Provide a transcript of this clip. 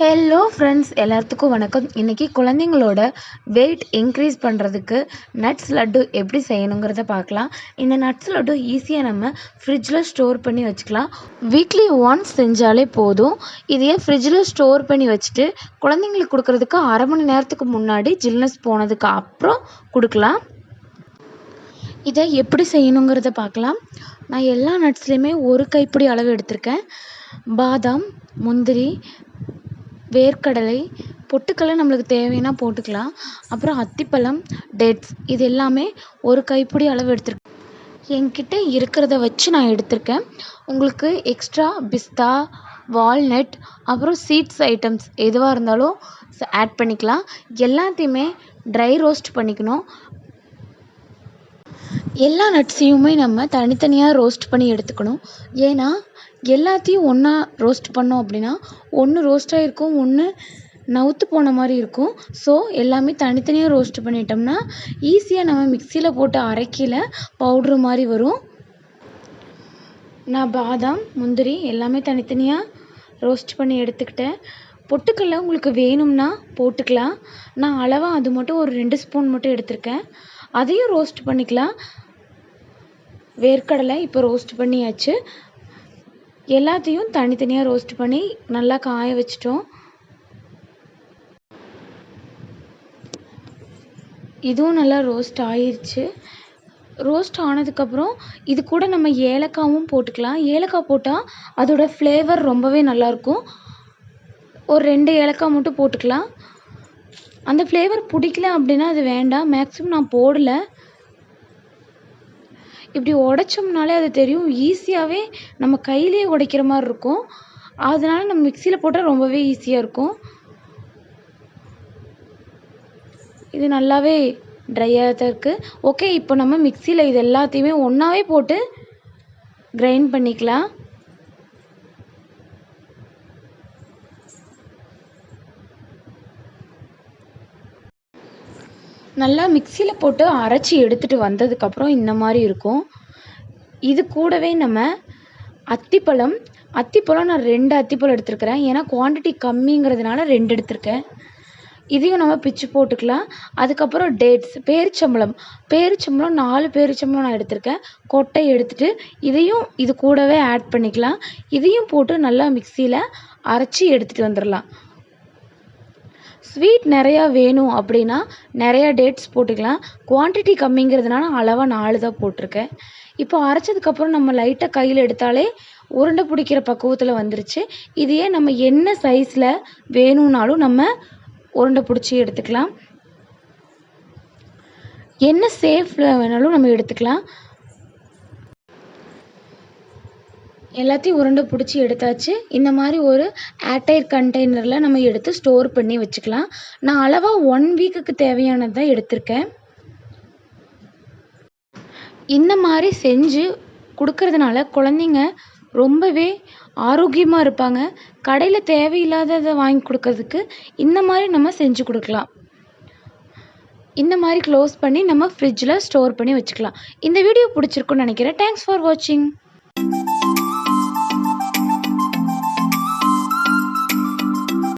Hello friends எல்லாத்துக்கும் வணக்கம். இன்றைக்கி குழந்தைங்களோட வெயிட் இன்க்ரீஸ் பண்ணுறதுக்கு நட்ஸ் லட்டு எப்படி செய்யணுங்கிறத பார்க்கலாம். இந்த நட்ஸ் லட்டு ஈஸியாக நம்ம ஃப்ரிட்ஜில் ஸ்டோர் பண்ணி வச்சுக்கலாம். வீக்லி ஒன்ஸ் செஞ்சாலே போதும். இதையே ஃப்ரிட்ஜில் ஸ்டோர் பண்ணி வச்சுட்டு குழந்தைங்களுக்கு கொடுக்குறதுக்கு அரை மணி நேரத்துக்கு முன்னாடி ஜில்னஸ் போனதுக்கு அப்புறம் கொடுக்கலாம். இதை எப்படி செய்யணுங்கிறத பார்க்கலாம். நான் எல்லா நட்ஸ்லேயுமே ஒரு கைப்பிடி அளவு எடுத்திருக்கேன். பாதாம் முந்திரி வேர்க்கடலை பொட்டுக்கடலை நம்மளுக்கு தேவைன்னா போட்டுக்கலாம். அப்புறம் அத்திப்பழம் டேட்ஸ் இது எல்லாமே ஒரு கைப்பிடி அளவு எடுத்துருக்கேன். என்கிட்ட இருக்கிறத வச்சு நான் எடுத்திருக்கேன். உங்களுக்கு எக்ஸ்ட்ரா பிஸ்தா வால்நட் அப்புறம் சீட்ஸ் ஐட்டம்ஸ் எதுவாக இருந்தாலும் ஆட் பண்ணிக்கலாம். எல்லாத்தையுமே ட்ரை ரோஸ்ட் பண்ணிக்கணும். எல்லா நட்ஸையுமே நம்ம தனித்தனியாக ரோஸ்ட் பண்ணி எடுத்துக்கணும். ஏன்னா எல்லாத்தையும் ஒன்றா ரோஸ்ட் பண்ணோம் அப்படின்னா ஒன்று ரோஸ்ட்டாக இருக்கும் ஒன்று நவுத்து போன மாதிரி இருக்கும். ஸோ எல்லாமே தனித்தனியாக ரோஸ்ட் பண்ணிட்டோம்னா ஈஸியாக நம்ம மிக்சியில் போட்டு அரைக்கையில் பவுட்ரு மாதிரி வரும். நான் பாதாம் முந்திரி எல்லாமே தனித்தனியாக ரோஸ்ட் பண்ணி எடுத்துக்கிட்டேன். பொட்டுக்கடல உங்களுக்கு வேணும்னா போட்டுக்கலாம். நான் அளவாக அது மட்டும் ஒரு ரெண்டு ஸ்பூன் மட்டும் எடுத்திருக்கேன். அதையும் ரோஸ்ட் பண்ணிக்கலாம். வேர்க்கடலை இப்போ ரோஸ்ட் பண்ணியாச்சு. எல்லாத்தையும் தனித்தனியாக ரோஸ்ட் பண்ணி நல்லா காய வச்சிட்டோம். இதுவும் நல்லா ரோஸ்ட் ஆயிடுச்சு ரோஸ்ட் ஆனதுக்கப்புறம் இது கூட நம்ம ஏலக்காவும் போட்டுக்கலாம். ஏலக்காய் போட்டால் அதோட ஃப்ளேவர் ரொம்பவே நல்லாயிருக்கும் ஒரு ரெண்டு ஏலக்காய் மட்டும் போட்டுக்கலாம். அந்த ஃப்ளேவர் பிடிக்கல அப்படின்னா அது வேண்டாம். மேக்ஸிமம் நான் போடலை. இப்படி உடச்சோம்னாலே அது தெரியும். ஈஸியாகவே நம்ம கையிலேயே உடைக்கிற மாதிரி இருக்கும். அதனால நம்ம மிக்சியில் போட்டால் ரொம்பவே ஈஸியாக இருக்கும். இது நல்லாவே ட்ரையாக தான் இருக்குது ஓகே இப்போ நம்ம மிக்சியில் இது எல்லாத்தையுமே ஒன்றாவே போட்டு கிரைண்ட் பண்ணிக்கலாம். நல்லா மிக்சியில் போட்டு அரைச்சி எடுத்துகிட்டு வந்ததுக்கப்புறம் இந்த மாதிரி இருக்கும். இது கூடவே நம்ம அத்திப்பழம். அத்திப்பழம் நான் ரெண்டு அத்திப்பழம் எடுத்துருக்கிறேன். ஏன்னா குவான்டிட்டி கம்மிங்கிறதுனால ரெண்டு எடுத்திருக்கேன். இதையும் நம்ம பிச்சு போட்டுக்கலாம். அதுக்கப்புறம் டேட்ஸ் பேரிச்சம்பழம். பேரிச்சம்பழம் நாலு பேரிச்சம்பழம் நான் எடுத்திருக்கேன். கொட்டை எடுத்துகிட்டு இதையும் இது கூடவே ஆட் பண்ணிக்கலாம். இதையும் போட்டு நல்லா மிக்சியில் அரைச்சி எடுத்துகிட்டு வந்துடலாம் ஸ்வீட் நிறையா வேணும் அப்படின்னா நிறையா டேட்ஸ் போட்டுக்கலாம். குவான்டிட்டி கம்மிங்கிறதுனால அளவாக நாலு தான் போட்டிருக்கேன். இப்போ அரைச்சதுக்கப்புறம் நம்ம லைட்டாக கையில் எடுத்தாலே உருண்டை பிடிக்கிற பக்குவத்தில் வந்துருச்சு. இதையே நம்ம என்ன சைஸில் வேணும்னாலும் நம்ம உருண்டை பிடிச்சி எடுத்துக்கலாம். என்ன சேஃபில் வேணாலும் நம்ம எடுத்துக்கலாம். எல்லாத்தையும் உருண்டை பிடிச்சி எடுத்தாச்சு. இந்த மாதிரி ஒரு ஏர்டைட் கண்டெய்னரில் நம்ம எடுத்து ஸ்டோர் பண்ணி வச்சுக்கலாம். நான் அளவாக ஒன் வீக்குக்கு தேவையானது தான் எடுத்திருக்கேன். இந்த மாதிரி செஞ்சு கொடுக்கறதுனால குழந்தைங்க ரொம்பவே ஆரோக்கியமாக இருப்பாங்க. கடையில் தேவையில்லாததை வாங்கி கொடுக்கறதுக்கு இந்த மாதிரி நம்ம செஞ்சு கொடுக்கலாம். இந்த மாதிரி க்ளோஸ் பண்ணி நம்ம ஃப்ரிட்ஜில் ஸ்டோர் பண்ணி வச்சுக்கலாம். இந்த வீடியோ பிடிச்சிருக்குன்னு நினைக்கிறேன். தேங்க்ஸ் ஃபார் வாட்சிங்